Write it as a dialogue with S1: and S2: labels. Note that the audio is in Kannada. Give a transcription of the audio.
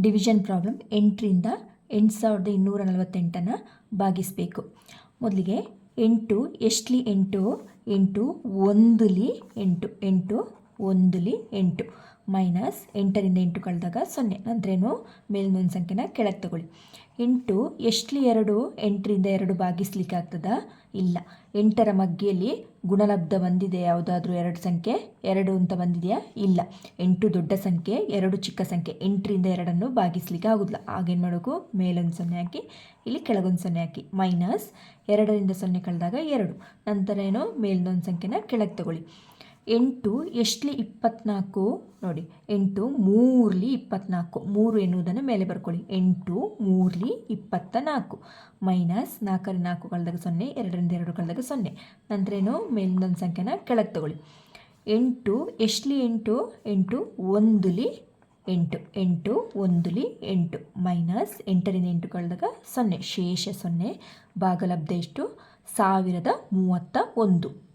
S1: ಡಿವಿಷನ್ ಪ್ರಾಬ್ಲಮ್ ಎಂಟರಿಂದ ಎಂಟು ಸಾವಿರದ ಇನ್ನೂರ ನಲವತ್ತೆಂಟನ್ನು ಭಾಗಿಸಬೇಕು. ಮೊದಲಿಗೆ ಎಂಟು ಎಷ್ಟಲಿ ಎಂಟು? ಎಂಟು ಒಂದುಲಿ ಎಂಟು. ಎಂಟು ಒಂದುಲಿ ಎಂಟು. ಮೈನಸ್ ಎಂಟರಿಂದ ಎಂಟು ಕಳೆದಾಗ ಸೊನ್ನೆ. ಅಂದ್ರೇನು? ಮೇಲ್ನೊಂದು ಸಂಖ್ಯೆನ ಕೆಳಗೆ ತಗೊಳ್ಳಿ. ಎಂಟು ಎಷ್ಟಲಿ ಎರಡು? ಎಂಟರಿಂದ ಎರಡು ಭಾಗಿಸ್ಲಿಕ್ಕೆ ಆಗ್ತದ ಇಲ್ಲ. ಎಂಟರ ಮಗ್ಗಿಯಲ್ಲಿ ಗುಣಲಬ್ಧ ಬಂದಿದೆ ಯಾವುದಾದ್ರೂ ಎರಡು ಸಂಖ್ಯೆ? ಎರಡು ಅಂತ ಬಂದಿದೆಯಾ? ಇಲ್ಲ. ಎಂಟು ದೊಡ್ಡ ಸಂಖ್ಯೆ, ಎರಡು ಚಿಕ್ಕ ಸಂಖ್ಯೆ. ಎಂಟರಿಂದ ಎರಡನ್ನು ಭಾಗಿಸ್ಲಿಕ್ಕೆ ಆಗೋದಿಲ್ಲ. ಆಗೇನು ಮಾಡೋಕು? ಮೇಲೊಂದು ಸೊನ್ನೆ ಹಾಕಿ, ಇಲ್ಲಿ ಕೆಳಗೊಂದು ಸೊನ್ನೆ ಹಾಕಿ. ಮೈನಸ್ ಎರಡರಿಂದ ಸೊನ್ನೆ ಕಳೆದಾಗ ಎರಡು. ನಂತರ ಏನು? ಮೇಲಿನೊಂದು ಸಂಖ್ಯೆನ ಕೆಳಗೆ ತಗೊಳ್ಳಿ. ಎಂಟು ಎಷ್ಟಲಿ ಇಪ್ಪತ್ನಾಲ್ಕು? ನೋಡಿ, ಎಂಟು ಮೂರಲಿ ಇಪ್ಪತ್ನಾಲ್ಕು. ಮೂರು ಎನ್ನುವುದನ್ನು ಮೇಲೆ ಬರ್ಕೊಳ್ಳಿ. ಎಂಟು ಮೂರಲಿ ಇಪ್ಪತ್ತ ನಾಲ್ಕು ಮೈನಸ್ ನಾಲ್ಕರಿ ನಾಲ್ಕು ಕಳೆದಾಗ ಸೊನ್ನೆ, ಎರಡರಿಂದ ಎರಡು ಕಳೆದಾಗ ಸೊನ್ನೆ. ನಂತರ ಏನು? ಮೇಲಿನೊಂದು ಸಂಖ್ಯೆನ ಕೆಳಗೆ ತಗೊಳ್ಳಿ. ಎಂಟು ಎಷ್ಟಲಿ ಎಂಟು? ಎಂಟು ಒಂದುಲಿ ಎಂಟು. ಎಂಟು ಒಂದುಲಿ ಎಂಟು. ಮೈನಸ್ ಎಂಟರಿಂದ ಎಂಟು ಕಳೆದಾಗ ಸೊನ್ನೆ. ಶೇಷ ಸೊನ್ನೆ. ಭಾಗಲಬ್ಧ ಎಷ್ಟು? ಸಾವಿರದ ಮೂವತ್ತ ಒಂದು.